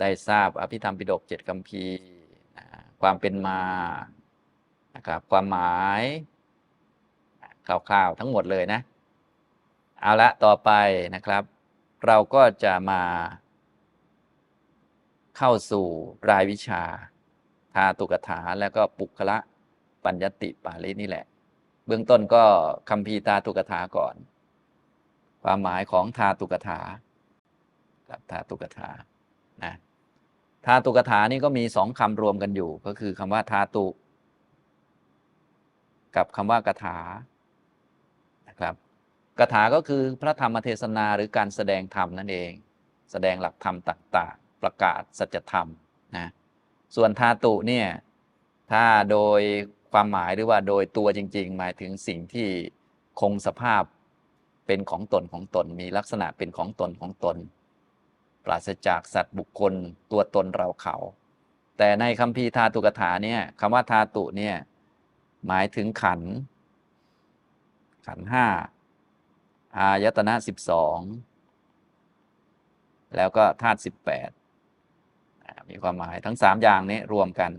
ได้ทราบอภิธรรมปิฎกเจ็ดคัมภีความเป็นมานะครับความหมายคร่าวๆทั้งหมดเลยนะ เอาละต่อไปนะครับ เราก็จะมาเข้าสู่รายวิชาทาตุกถาแล้วก็ปุคละปัญญติปาลินี่แหละ เบื้องต้นก็คัมภีร์ทาตุกถาก่อน ความหมายของทาตุกถากับทาตุกถา นะทาตุกถานี่ก็มีสองคำรวมกันอยู่ ก็คือคำว่าทาตุ กับคำว่ากถานะครับกถาก็คือพระธรรมเทศนาหรือการแสดงธรรมนั่นเอง แสดงหลักธรรมต่างๆ ประกาศสัจธรรมนะส่วนทาตุเนี่ยถ้าโดยความหมายหรือว่าโดยตัวจริง ๆ หมายถึงสิ่งที่คงสภาพเป็นของตนของตน มีลักษณะเป็นของตนของตน ปราศจากสัตว์บุคคลตัวตนเราเขา แต่ในคัมภีร์ทาตุกถาเนี่ยคำว่าทาตุเนี่ยหมายถึงขัน ขันห้าอายตนะสิบสองแล้วก็ธาตุสิบแปดมีความหมายทั้งสามอย่างนี้รวมกัน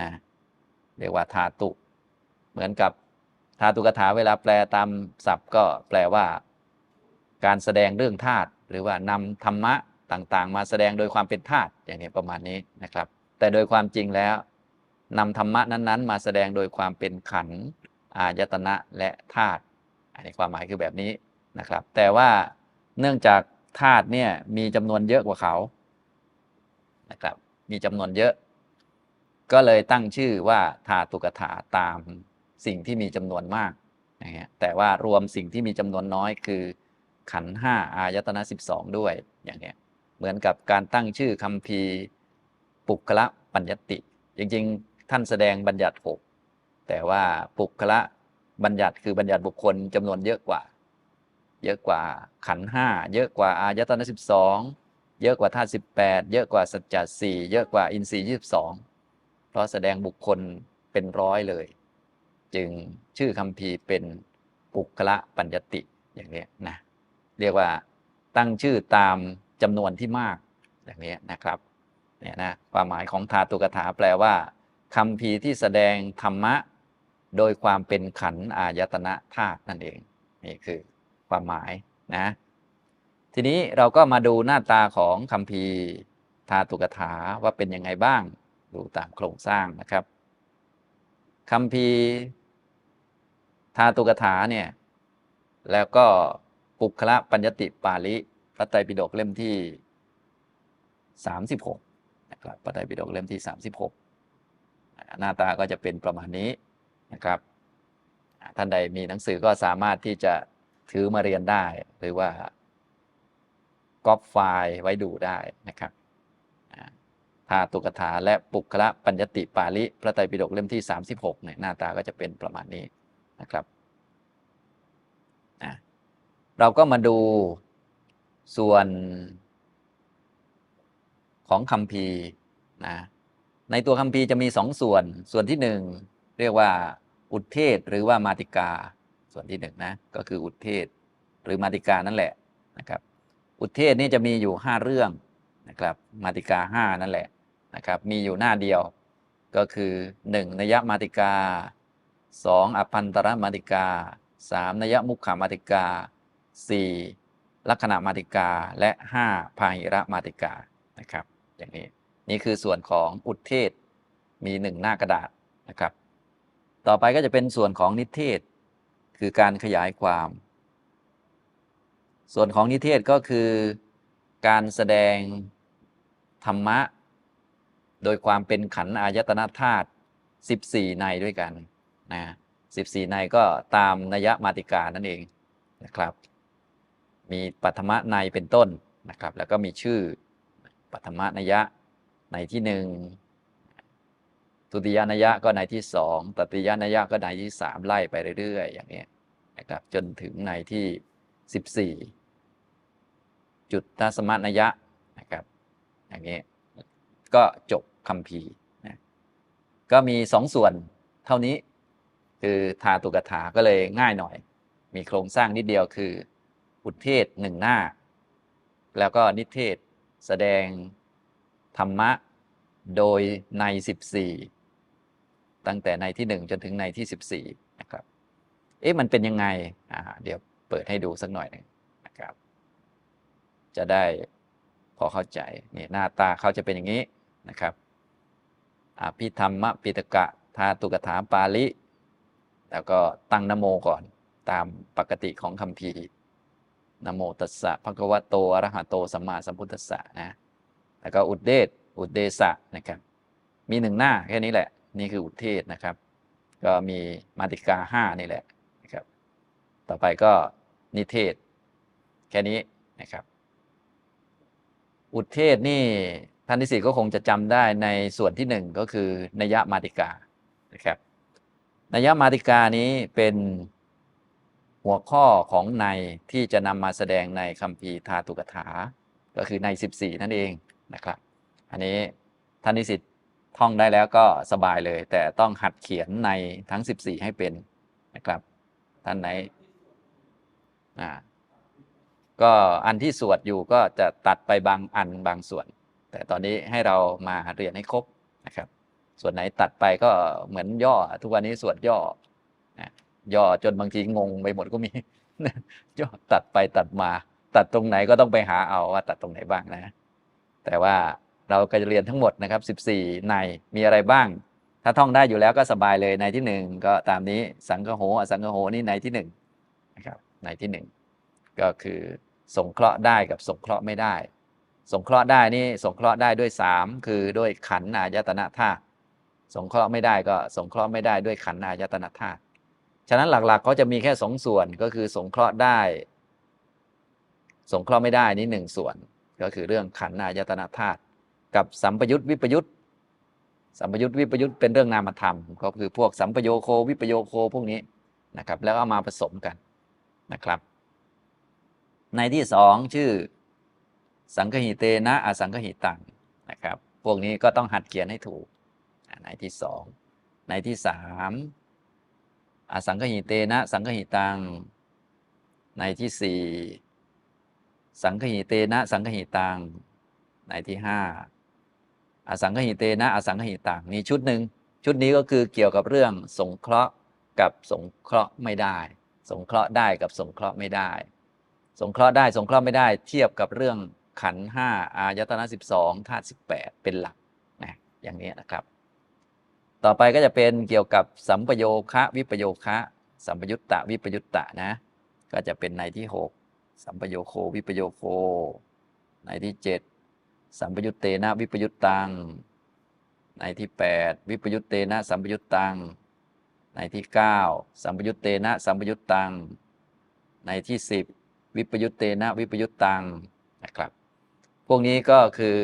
นะเรียกว่าธาตุ เหมือนกับธาตุกถาเวลาแปลตามศัพท์ก็แปลว่า การแสดงเรื่องธาตุ หรือว่านำธรรมะต่างๆ มาแสดงโดยความเป็นธาตุอย่างนี้ประมาณนี้นะครับ แต่โดยความจริงแล้วนำธรรมะนั้นๆ มาแสดงโดยความเป็นขันอายตนะและธาตุอันนี้ความหมายคือแบบนี้นะครับ แต่ว่าเนื่องจากธาตุเนี่ยมีจำนวนเยอะกว่าเขานะครับมีจำนวนเยอะ ก็เลยตั้งชื่อว่าธาตุกถาตามสิ่งที่มีจำนวนมากอย่างเงี้ยแต่ว่ารวมสิ่งที่มีจำนวนน้อยคือ ขันห้าอายตนะสิบสองด้วยอย่างเงี้ยเหมือนกับการตั้งชื่อคำพีปุคละปัญญติ จริงๆ ท่านแสดงบัญญัติหกแต่ว่าปุคละบัญญัติคือบัญญัติบุคคลจำนวนเยอะกว่า เยอะกว่าขันห้าเยอะกว่าอายตนะสิบสองเยอะกว่าธาตุสิบแปดเยอะกว่าสัจจะสี่เยอะกว่าอินทรีย์ยี่สิบสองเพราะแสดงบุคคลเป็นร้อยเลย จึงชื่อคำพีเป็นปุคละปัญญติอย่างนี้นะ เรียกว่าตั้งชื่อตามจำนวนที่มากอย่างนี้นะครับเนี่ยนะความหมายของทาตุกถาแปลว่าคำพีที่แสดงธรรมะ โดยความเป็นขันอายตนะธาตุนั่นเองนี่คือความหมายนะทีนี้เราก็มาดูหน้าตาของคำพีทาตุกถาว่าเป็นยังไงบ้าง ดูตามโครงสร้างนะครับคำพีทาตุกถาเนี่ยแล้วก็ ปุคละปัญญติปาลิพระไตรปิฎกเล่มที่ 36นะครับพระไตรปิฎกเล่มที่ 36 หน้าตาก็จะเป็นประมาณนี้นะครับ ท่านใดมีหนังสือก็สามารถที่จะถือมาเรียนได้ หรือว่าก๊อปไฟล์ไว้ดูได้นะครับทาตุกถาและปุคละปัญญติปาลิพระไตรปิฎกเล่มที่ 36เนี่ยหน้าตาก็จะเป็นประมาณนี้นะครับ เราก็มาดูส่วนของคำพีนะในตัวคำพีจะมีสองส่วนส่วนที่หนึ่งเรียกว่าอุทเทศหรือว่ามาติกา ส่วนที่หนึ่งนะก็คืออุทเทศหรือมาติกานั่นแหละนะครับ อุทเทศนี่จะมีอยู่ห้าเรื่องนะครับมาติกาห้านั่นแหละนะครับ มีอยู่หน้าเดียวก็คือหนึ่งนยมาติกาสองอภันตรมาติกาสามนยมุขขามาติกา สี่ลักษณะมาติกาและห้าพาหิระมาติกานะครับอย่างนี้นี่คือส่วนของอุทเทศมีหนึ่งหน้ากระดาษนะครับ ต่อไปก็จะเป็นส่วนของนิเทศ คือการขยายความ ส่วนของนิเทศก็คือการแสดงธรรมะ โดยความเป็นขันอายตนะธาตุ14 ในด้วยกันนะ14 ในก็ตามนัยมาติกานั่นเองนะครับ มีปัทมะในเป็นต้นนะครับ แล้วก็มีชื่อปัทมะนยะในที่หนึ่งทุติยานยะก็ในที่สองตติยานยะก็ในที่สามไล่ไปเรื่อยๆ อย่างนี้นะครับจนถึงในที่สิบสี่จุดทัศมนัยะนะครับอย่างนี้ก็จบคำพีนะก็มีสองส่วนเท่านี้ คือทาตุกถาก็เลยง่ายหน่อย มีโครงสร้างนิดเดียวคือ อุทเทศหนึ่งหน้า แล้วก็นิเทศแสดงธรรมะโดยใน 14 ตั้งแต่ในที่ 1 จนถึงในที่ 14 นะครับ เอ๊ะมันเป็นยังไงอ่าเดี๋ยวเปิดให้ดูสักหน่อยนึงนะครับ จะได้พอเข้าใจนี่หน้าตาเขาจะเป็นอย่างนี้นะครับอภิธรรมปิตกะธาตุกถาปาลิ แล้วก็ตั้งนโมก่อนตามปกติของคำพี นโมตัสสะภะคะวะโตอะระหะโตสัมมาสัมพุทธัสสะนะแล้วก็อุดเดชอุดเดสะนะครับ มีหนึ่งหน้าแค่นี้แหละ นี่คืออุทเทศนะครับ ก็มีมาติกาห้านี่แหละนะครับ ต่อไปก็นิเทศ แค่นี้นะครับ อุทเทศนี่ท่านนิสิตก็คงจะจำได้ในส่วนที่หนึ่งก็คือนัยมาติกานะครับนัยมาติกานี้เป็น หัวข้อของในที่จะนำมาแสดงในคัมภีร์ธาตุกถา ก็คือใน 14 นั่นเองนะครับ อันนี้ท่านนิสิตท่องได้แล้วก็สบายเลย แต่ต้องหัดเขียนในทั้ง 14 ให้เป็นนะครับ ท่านไหนอ่าก็อันที่สวดอยู่ก็จะตัดไปบางอันบางส่วน แต่ตอนนี้ให้เรามาเรียนให้ครบนะครับ ส่วนไหนตัดไปก็เหมือนย่อ ทุกวันนี้สวดย่อนะ ย่อจนบางทีงงไปหมดก็มีย่อตัดไปตัดมา ตัดตรงไหนก็ต้องไปหาเอาว่าตัดตรงไหนบ้างนะ แต่ว่าเราก็จะเรียนทั้งหมดนะครับ 14 ในมีอะไรบ้าง ถ้าท่องได้อยู่แล้วก็สบายเลยในที่หนึ่งก็ตามนี้สังคโหอสังคโหนี่ในที่หนึ่งนะครับในที่หนึ่งก็คือสงเคราะห์ได้กับสงเคราะห์ไม่ได้ สงเคราะห์ได้นี่สงเคราะห์ได้ด้วยสามคือด้วยขันอายตนะธาตุสงเคราะห์ไม่ได้ก็สงเคราะห์ไม่ได้ด้วยขันอายตนะธาตุ ฉะนั้นหลักๆเขาจะมีแค่สองส่วนก็คือสงเคราะห์ได้ สงเคราะห์ไม่ได้นี่หนึ่งส่วน ก็คือเรื่องขันธ์อายตนะธาตุกับสัมปยุตวิปยุตสัมปยุตวิปยุตเป็นเรื่องนามธรรม ก็คือพวกสัมปโยโควิปโยโคพวกนี้นะครับ แล้วเอามาผสมกันนะครับ ในที่สองชื่อ สังคหิเตนะอสังคหิตังนะครับ พวกนี้ก็ต้องหัดเขียนให้ถูกในที่สองในที่สาม อสังคหิเตนะ สังคหิตัง ในที่สี่สังคหิเตนะ สังคหิตัง ในที่ห้าอสังคหิเตนะ อสังคหิตังนี่ชุดหนึ่งชุดนี้ก็คือเกี่ยวกับเรื่องสงเคราะห์กับสงเคราะห์ไม่ได้ สงเคราะห์ได้กับสงเคราะห์ไม่ได้ สงเคราะห์ได้สงเคราะห์ไม่ได้ เทียบกับเรื่องขันห้าอายตนะสิบสองธาตุสิบแปดเป็นหลักนะอย่างนี้นะครับ ต่อไปก็จะเป็นเกี่ยวกับสัมปโยคะวิปโยคะ สัมปยุตตะวิปยุตตะนะ ก็จะเป็นในที่หกสัมปโยโควิปโยโค ในที่เจ็ดสัมปยุตเตนะวิปยุตตัง ในที่แปดวิปยุตเตนะสัมปยุตตัง ในที่เก้าสัมปยุตเตนะสัมปยุตตัง ในที่สิบวิปยุตเตนะวิปยุตตังนะครับ พวกนี้ก็คือ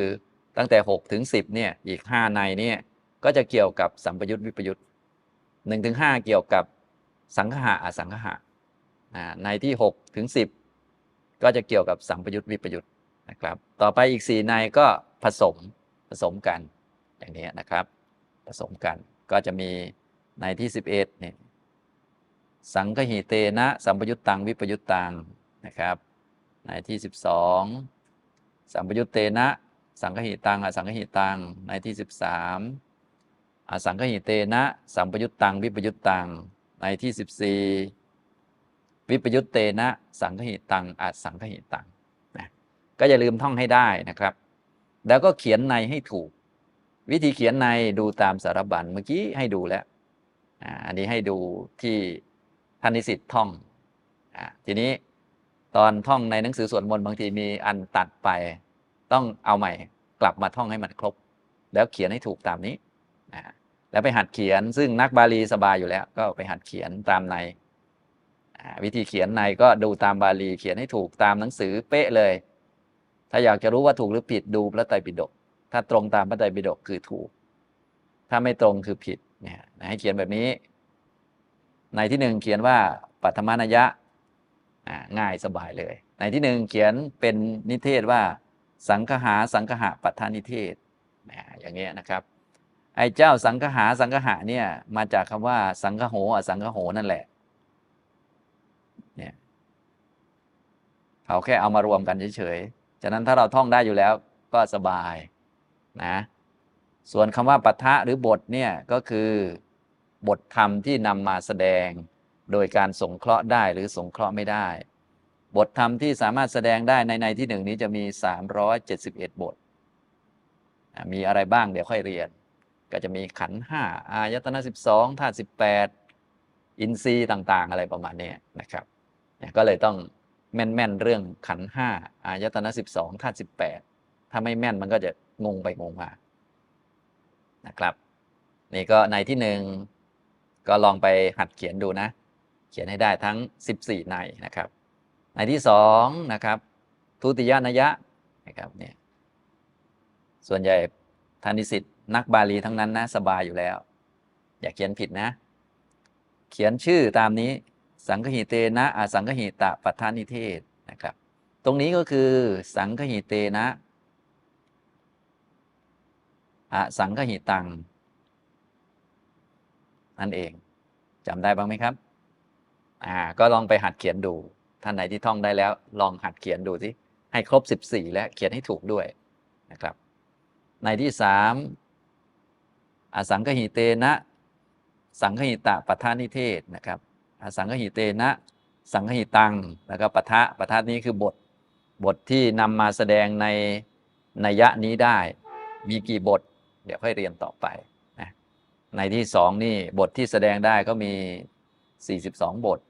ตั้งแต่ 6 ถึง 10เนี่ยอีก 5 ในเนี่ย ก็จะเกี่ยวกับสัมปยุตวิปยุตหนึ่งถึงห้าเกี่ยวกับสังคหะอสังคหะอ่าในที่6ถึง10ก็จะเกี่ยวกับสัมปยุตวิปยุตนะครับ ต่อไปอีก4ในก็ผสมผสมกันอย่างนี้นะครับ ผสมกันก็จะมีในที่11เอ็ดเนี่ยสังคหิเตนะสัมปยุตตังวิปยุตตังนะครับ ในที่12สัมปยุตเตนะ สังคหิตังอสังคหิตังในที่13 อสังคหิเตนะสัมปยุตตังวิปยุตตังในที่ 14 วิปยุตเตนะ สังคหิตังอสังคหิตังนะก็อย่าลืมท่องให้ได้นะครับ แล้วก็เขียนในให้ถูก วิธีเขียนในดูตามสารบัญเมื่อกี้ให้ดูแล้วอันนี้ให้ดูที่ท่านนิสิตท่องอทีนี้ตอนท่องในหนังสือสวดมนต์บางทีมีอันตัดไป ต้องเอาใหม่กลับมาท่องให้มันครบ แล้วเขียนให้ถูกตามนี้ นะแล้วไปหัดเขียนซึ่งนักบาลีสบายอยู่แล้ว ก็ไปหัดเขียนตามใน วิธีเขียนในก็ดูตามบาลีเขียนให้ถูกตามหนังสือเป๊ะเลย ถ้าอยากจะรู้ว่าถูกหรือผิดดูพระไตรปิฎกถ้าตรงตามพระไตรปิฎกคือถูก ถ้าไม่ตรงคือผิดเนี่ยให้เขียนแบบนี้ ในที่หนึ่งเขียนว่าปัทมานยะง่ายสบายเลย ในที่หนึ่งเขียนเป็นนิเทศว่า สังคหาสังคหะปัฏฐานิเทศอย่างเงี้ยนะครับ ไอ้เจ้าสังคหาสังคหะเนี่ย มาจากคำว่า สังคโหอสังคโหนั่นแหละ เนี่ยเขาแค่เอามารวมกันเฉยๆ ฉะนั้นถ้าเราท่องได้อยู่แล้วก็สบายนะ ส่วนคำว่าปะทะหรือบทเนี่ยก็คือบทธรรมที่นำมาแสดง โดยการสงเคราะห์ได้หรือสงเคราะห์ไม่ได้ บทธรรมที่สามารถแสดงได้ในในที่หนึ่งนี้จะมี 371 บทอะมีอะไรบ้างเดี๋ยวค่อยเรียน ก็จะมีขันห้าอายตนะ12ธาตุ18อินทรีย์ต่างๆ อะไรประมาณนี้นะครับก็เลยต้องแม่นๆเรื่องขันห้าอายตนะ12ธาตุ18ถ้าไม่แม่นมันก็จะงงไปงงมานะครับ นี่ก็ในที่หนึ่งก็ลองไปหัดเขียนดูนะ เขียนให้ได้ทั้ง 14 ในนะครับ ในที่สองนะครับทุติยานยะนะครับเนี่ยส่วนใหญ่ทานิสิต นักบาลีทั้งนั้นนะสบายอยู่แล้ว อย่าเขียนผิดนะ เขียนชื่อตามนี้ สังคหิเตนะอสังคหิตะปัฏฐานิเทศนะครับ ตรงนี้ก็คือสังคหิเตนะอสังคหิตังนั่นเองจำได้บ้างไหมครับ อ่า ก็ลองไปหัดเขียนดู ท่านไหนที่ท่องได้แล้ว ลองหัดเขียนดูสิให้ครบ 14 และเขียนให้ถูกด้วยนะครับ ในที่สาม อสังคหิเตนะ สังคหิตะปทานิเทศนะครับอสังคหิเตนะ สังคหิตังแล้วก็ปทะปทะนี้คือบทบทที่นำมาแสดงในนัยยะนี้ได้ มีกี่บท เดี๋ยวค่อยเรียนต่อไปนะในที่สองนี่บทที่แสดงได้ก็มี 42 บท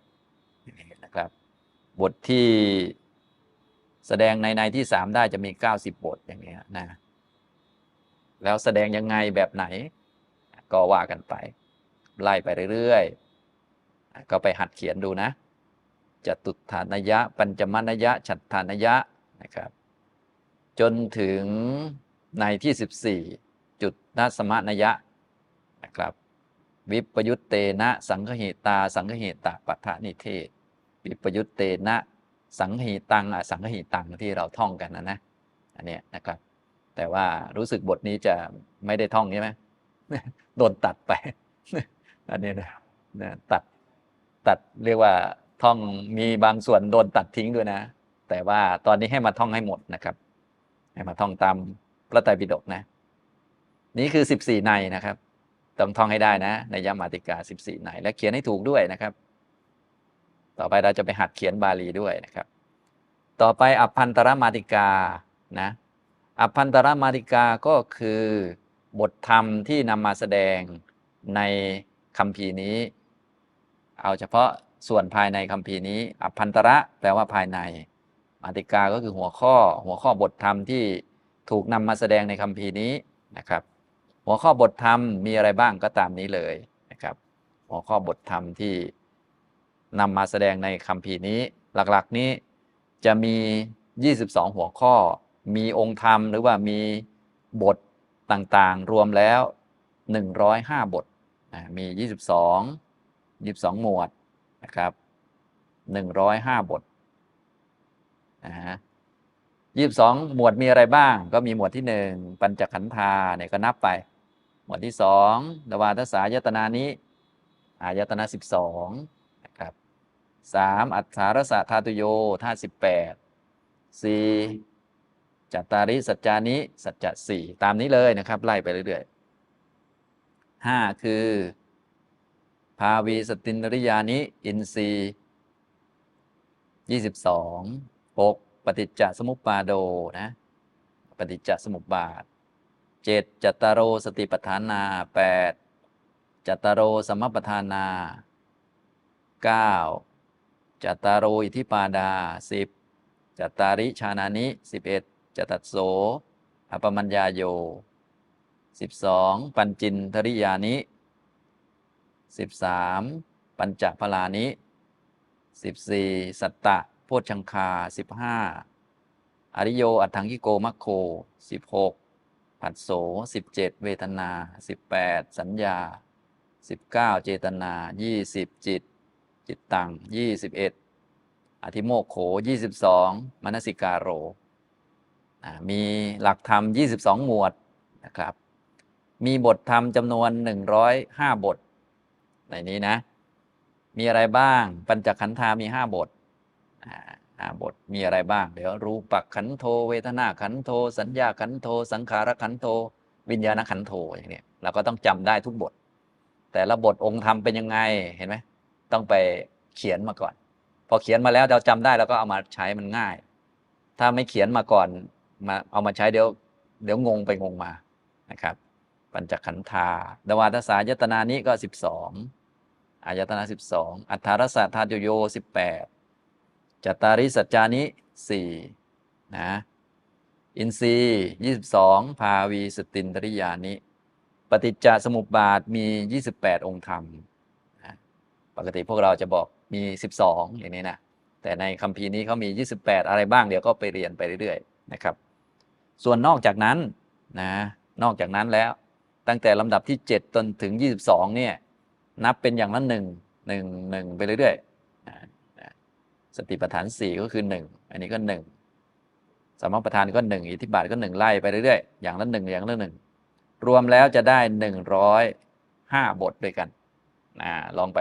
นะครับบทที่แสดงในในที่สามได้จะมี 90 บทอย่างนี้ยนะแล้วแสดงยังไงแบบไหน ก็ว่ากันไป ไล่ไปเรื่อยๆ ก็ไปหัดเขียนดูนะจตุฐานยะ ปัญจมนยะ ฉัตฐานยะนะครับ จนถึงในที่ 14 จุดนัสมนยะนะครับ วิปยุตเตนะสังคหิตา สังคหิตะปัฏฐานิเทศ วิปยุตเตนะสังหิตังอสังหิตังที่เราท่องกันนะนะ อันเนี้ยนะครับ แต่ว่ารู้สึกบทนี้จะไม่ได้ท่องใช่ไหม โดนตัดไป อันนี้นะนะตัดตัดเรียกว่าท่องมีบางส่วนโดนตัดทิ้งด้วยนะ แต่ว่าตอนนี้ให้มาท่องให้หมดนะครับ ให้มาท่องตามพระไตรปิฎกนะ นี่คือ14ในนะครับ ต้องท่องให้ได้นะ ในยมาติกา14ในและเขียนให้ถูกด้วยนะครับ ต่อไปเราจะไปหัดเขียนบาลีด้วยนะครับ ต่อไปอภันตรมาติกานะอภันตรมาติกาก็คือ บทธรรมที่นำมาแสดงในคำพีร์นี้ เอาเฉพาะส่วนภายในคำพีร์นี้อภันตระแปลว่าภายในมาติกาก็คือหัวข้อหัวข้อบทธรรมที่ถูกนำมาแสดงในคำพีร์นี้นะครับ หัวข้อบทธรรมมีอะไรบ้างก็ตามนี้เลยนะครับ หัวข้อบทธรรมที่นำมาแสดงในคำพีร์นี้ หลักๆนี้จะมี 22 หัวข้อ มีองค์ธรรมหรือว่ามีบท ต่างๆ รวมแล้ว 105 บท มี 22 22 หมวดนะครับ 105 บทนะฮะ22 หมวดมีอะไรบ้าง ก็มีหมวดที่ 1 ปัญจขันธาเนี่ยก็นับไป หมวดที่2ดวาทสายตนานี้อายตนะ 12นะครับ 3. อัฏฐารสะธาตุโยธาตุ18 4. จัตตาริสัจจานิสัจจะสี่ตามนี้เลยนะครับ ไล่ไปเรื่อยๆห้าคือ ภาวีสตินริยานิอินทรียี่สิบสองหกปฏิจจสมุปบาโดนะปฏิจจสมุปบาทเจ็ดจัตตารโอสติปทานาแปดจัตตารโอสมปทานาเก้าจัตตารโออิทิปาดาสิบจัตตาริชานานิสิบเอ็ด จตัสโสอปมัญญาโยสิบสองปัญจินทริยานิสิบสามปัญจพลานิสิบสี่สัตตะโพชฌังคาสิบห้าอริโย อัตถังกิโกมัคโคสิบหกผัสโสสิบเจ็ดเวทนาสิบแปดสัญญาสิบเก้าเจตนายี่สิบจิต จิตตังยี่สิบเอ็ดอธิโมกโขยี่สิบสองมนสิกาโร มีหลักธรรม 22 หมวดนะครับ มีบทธรรมจำนวน 105 บท ในนี้นะ มีอะไรบ้าง ปัญจขันธามี 5 บทห้าบท มีอะไรบ้าง เดี๋ยวรูปักขันโท เวทนาขันโท สัญญาขันโท สังขารขันโท วิญญาณขันโธอย่างนี้เราก็ต้องจำได้ทุกบท แต่ละบทองค์ธรรมเป็นยังไง เห็นไหม ต้องไปเขียนมาก่อน พอเขียนมาแล้วเราจำได้เราก็เอามาใช้มันง่าย ถ้าไม่เขียนมาก่อน มาเอามาใช้เดี๋ยวเดี๋ยวงงไปงงมานะครับ ปัญจขันธาดวาทสายตนานี้ก็สิบสองอายตนะสิบสองอัทธารสะธาตุโยสิบแปดจัตตาริสัจจานิสี่นะอินทรีย์ยี่สิบสองภาวีสตินทริยานิปฏิจจสมุปบาทมี 28 องค์ธรรมนะปกติพวกเราจะบอกมี 12 อย่างนี้นะ แต่ในคัมภีร์นี้เขามี 28 อะไรบ้างเดี๋ยวก็ไปเรียนไปเรื่อยๆนะครับ ส่วนนอกจากนั้นนะนอกจากนั้นแล้วตั้งแต่ลำดับที่ 7 จนถึง 22เนี่ยนับเป็นอย่างละหนึ่งหนึ่งหนึ่งไปเรื่อยๆสติปัฏฐาน 4 ก็คือ 1 อันนี้ก็ 1สมประธานก็ 1 อิทธิบาทก็ 1 ไล่ไปเรื่อยๆ อย่างละหนึ่งอย่างละหนึ่งรวมแล้วจะได้หนึ่งร้อยห้าบทด้วยกันนะลองไป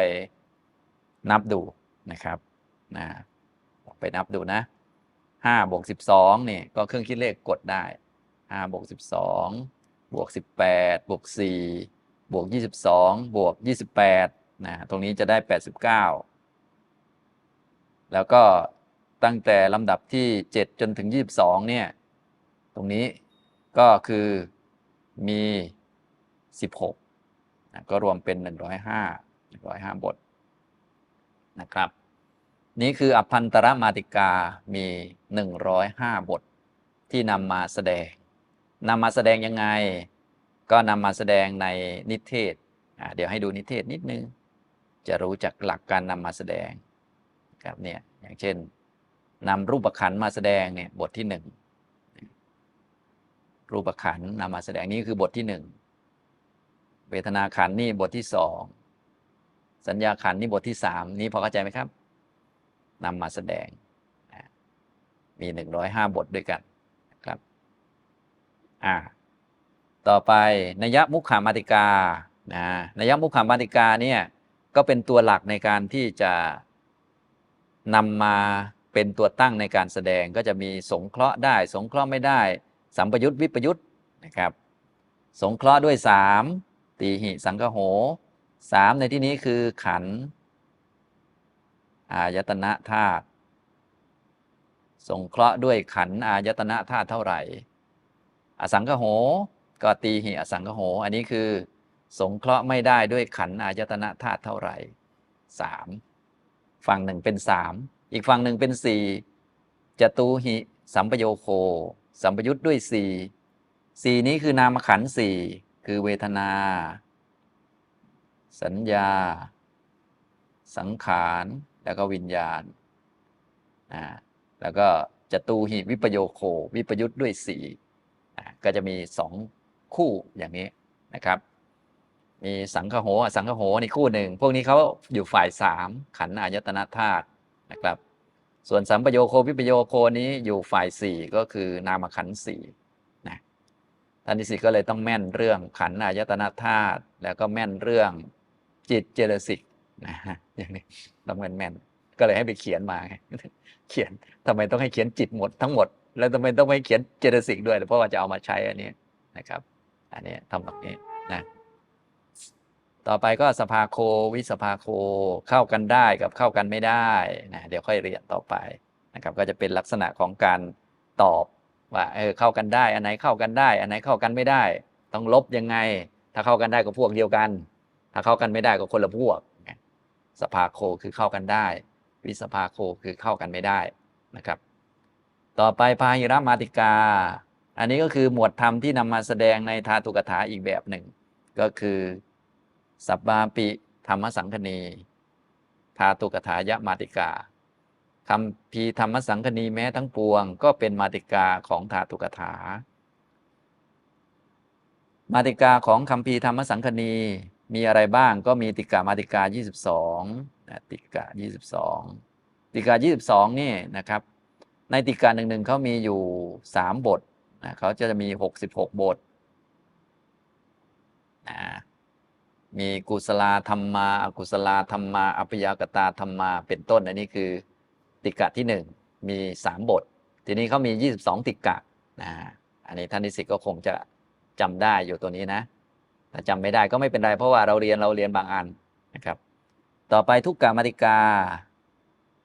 นับดูนะครับนะไปนับดูนะ ห้าบวกสิบสองนี่ยก็เครื่องคิดเลขกดได้ห้าบวกสิบสองบวกสิบแปดบวกสี่บวกยี่สิบสองบวกยี่สิบแปดนะตรงนี้จะได้แปดสิบเก้าแล้วก็ตั้งแต่ลำดับที่เจ็ดจนถึงยี่สิบสองเนี่ยตรงนี้ก็คือมี16นะก็รวมเป็น105 105บทนะครับ นี่คืออภันตรมาติกามี 105 บท ที่นำมาแสดงนำมาแสดงยังไง ก็นำมาแสดงในนิเทศ เดี๋ยวให้ดูนิเทศนิดนึง จะรู้จักหลักการนำมาแสดงครับเนี่ยอย่างเช่นนำรูปขันมาแสดงเนี่ยบทที่หนึ่งรูปขันนำมาแสดงนี่คือบทที่หนึ่งเวทนาขันนี่บทที่สองสัญญาขันนี่บทที่สามนี่พอเข้าใจไหมครับ นำมาแสดงนะมีหนึ่งร้อยห้าบทด้วยกันนะครับอ่าต่อไปนยมุขขามาติกานะนยมุขขามาติกาเนี่ยก็เป็นตัวหลักในการที่จะนำมาเป็นตัวตั้งในการแสดงก็จะมีสงเคราะห์ได้ สงเคราะห์ไม่ได้ สัมปยุตวิปยุตนะครับ สงเคราะห์ด้วยสามตีหิสังคโหสามในที่นี้คือขันธ อายตนะธาตุสงเคราะห์ด้วยขันอายตนะธาตุเท่าไหร่ อสังคโหก็ตีหิอสังคโห อันนี้คือ สงเคราะห์ไม่ได้ด้วยขันอายตนะธาตุเท่าไหร่สามฝั่งหนึ่งเป็นสามอีกฝั่งหนึ่งเป็นสี่จตูหิสัมปโยโค สัมปยุทธ์ด้วยสี่สี่นี้คือนามขันสี่คือเวทนา สัญญา สังขาร แล้วก็วิญญาณนะแล้วก็จตูหิวิปโยโค วิปยุทธ์ด้วยสี่ก็จะมีสองคู่อย่างนี้นะครับ มีสังคโหสังคโหนี่คู่หนึ่ง พวกนี้เขาอยู่ฝ่ายสามขันอายตนะธาตุนะครับ ส่วนสัมปโยโควิปโยโคนี้อยู่ฝ่ายสี่ก็คือนามขันสี่นะท่านที่สี่ก็เลยต้องแม่นเรื่องขันอายตนะธาตุแล้วก็แม่นเรื่องจิตเจตสิก นะฮะอย่างนี้ต้องแม่นแม่นก็เลยให้ไปเขียนมาไงเขียนทำไมต้องให้เขียนจิตหมดทั้งหมด แล้วทำไมต้องไม่เขียนเจตสิกด้วย เพราะว่าจะเอามาใช้อันนี้นะครับ อันนี้ทำแบบนี้นะต่อไปก็สภาโควิสภาโคเข้ากันได้กับเข้ากันไม่ได้นะเดี๋ยวค่อยเรียนต่อไปนะครับ ก็จะเป็นลักษณะของการตอบว่าเออเข้ากันได้ อันไหนเข้ากันได้ อันไหนเข้ากันไม่ได้ ต้องลบยังไง ถ้าเข้ากันได้ก็พวกเดียวกัน ถ้าเข้ากันไม่ได้ก็คนละพวก สภาโคคือเข้ากันได้ วิสภาโคคือเข้ากันไม่ได้นะครับ ต่อไปพาหิรมาติกา อันนี้ก็คือหมวดธรรมที่นำมาแสดงในธาตุกถาอีกแบบหนึ่ง ก็คือสับบาปิธรรมสังคณีธาตุกถายะมาติกาคำพีธรรมสังคณีแม้ทั้งปวง ก็เป็นมาติกาของธาตุกถา มาติกาของคำพีธรรมสังคณี มีอะไรบ้างก็มีติกามาติกา 22นะติกา 22 ติกา 22 นี่นะครับ ในติกาหนึ่งๆเขามีอยู่ 3 บทนะเขาจะมี 66 บทนะมีกุศลธรรมาอกุศลธรรมาอัปยากตาธรรมาเป็นต้นอันนี้คือติกะที่ 1 มี 3 บท ทีนี้เขามี 22 ติกะนะอันนี้ท่านนิสิตก็คงจะจำได้อยู่ตัวนี้นะ ถ้าจำไม่ได้ก็ไม่เป็นไร เพราะว่าเราเรียนเราเรียนบางอันนะครับ ต่อไปทุกกามาติกา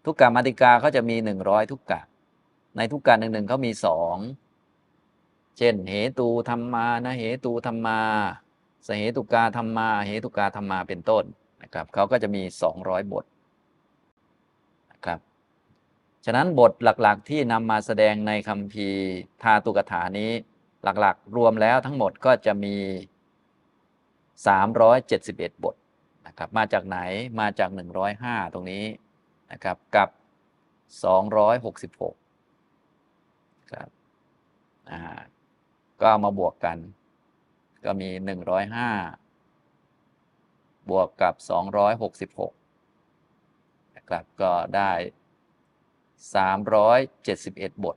ทุกกามาติกาเขาจะมีหนึ่งร้อยทุกกะ ในทุกกะหนึ่งหนึ่งเขามีสองเช่น เหตูธรรมานะเหตูธรรมา สเหตุกาธรรมา เหตุกาธรรมาเป็นต้นนะครับเขาก็จะมี 200 บทนะครับฉะนั้นบทหลักๆที่นำมาแสดงในคำพีทาตุกถานี้หลักๆ รวมแล้วทั้งหมดก็จะมี 371 บทนะครับมาจากไหนมาจาก 105 ตรงนี้นะครับกับ 266ครับอ่าก็เอามาบวกกัน ก็มี 105 บวกกับ 266นะครับก็ได้ 371 บท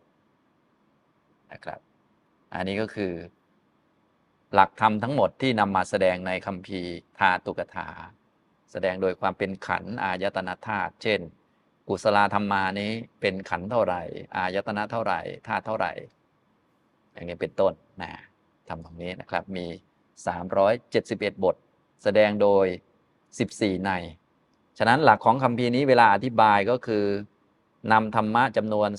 นะครับ อันนี้ก็คือ หลักธรรมทั้งหมดที่นำมาแสดงในคัมภีร์ธาตุกถา แสดงโดยความเป็นขันอายตนะธาตุเช่น กุศลธรรมานี้เป็นขันธ์เท่าไหร่ อายตนะเท่าไหร่ธาตุเท่าไหร่ อย่างนี้เป็นต้นนะทำตรงนี้นะครับมี 371 บท แสดงโดย 14 ใน ฉะนั้นหลักของคัมภีร์นี้เวลาอธิบายก็คือนำธรรมะจำนวน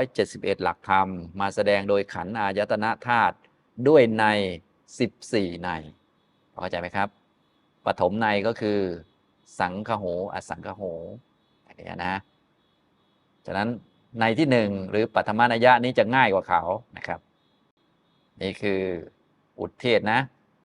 371 หลักธรรม มาแสดงโดยขันอายตนะธาตุด้วยใน 14 ในเข้าใจไหมครับปฐมในก็คือสังคโหอสังคโหอย่างนี้นะ ฉะนั้นในที่หนึ่งหรือปัทมนัยยะนี้จะง่ายกว่าเขานะครับ นี่คืออุทเทศนะ